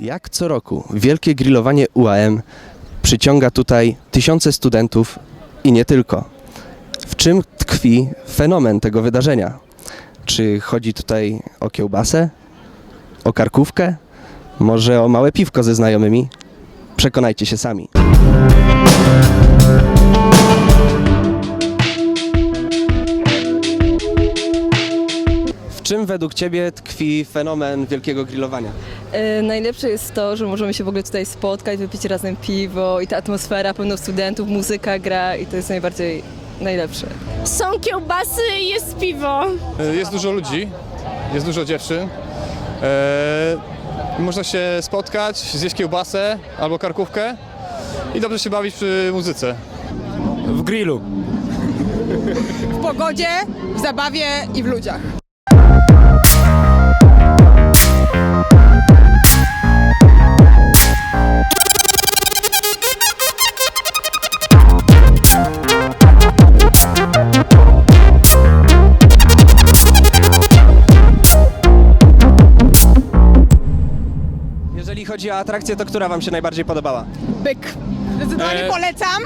Jak co roku wielkie grillowanie UAM przyciąga tutaj tysiące studentów i nie tylko. W czym tkwi fenomen tego wydarzenia? Czy chodzi tutaj o kiełbasę? O karkówkę? Może o małe piwko ze znajomymi? Przekonajcie się sami. W czym według Ciebie tkwi fenomen wielkiego grillowania? E, Najlepsze jest to, że możemy się w ogóle tutaj spotkać, wypić razem piwo i ta atmosfera, pełno studentów, muzyka gra i to jest najbardziej najlepsze. Są kiełbasy i jest piwo. E, Jest dużo ludzi, jest dużo dziewczyn. E, można się spotkać, zjeść kiełbasę albo karkówkę i dobrze się bawić przy muzyce. W grillu. w pogodzie, w zabawie i w ludziach. Chodzi o atrakcję, to która Wam się najbardziej podobała? Byk. Zdecydowanie E, polecam.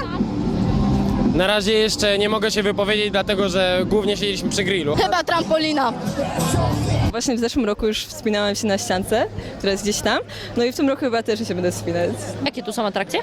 Na razie jeszcze nie mogę się wypowiedzieć, dlatego że głównie siedzieliśmy przy grillu. Chyba trampolina. Właśnie w zeszłym roku już wspinałam się na ściance, która jest gdzieś tam, no i w tym roku chyba też się będę wspinać. Jakie tu są atrakcje?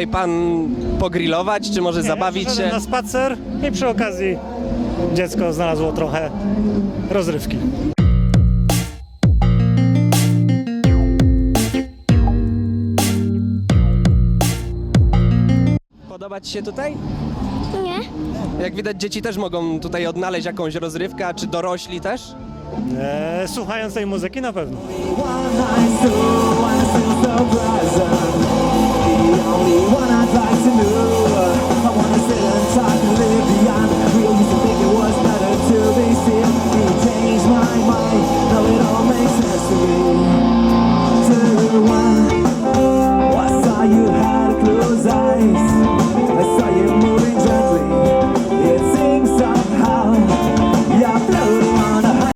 Tutaj Pan pogrillować, czy może zabawić się? na spacer i przy okazji dziecko znalazło trochę rozrywki. Podoba Ci się tutaj? Nie. Jak widać, dzieci też mogą tutaj odnaleźć jakąś rozrywkę, a czy dorośli też? E, słuchając tej muzyki na pewno.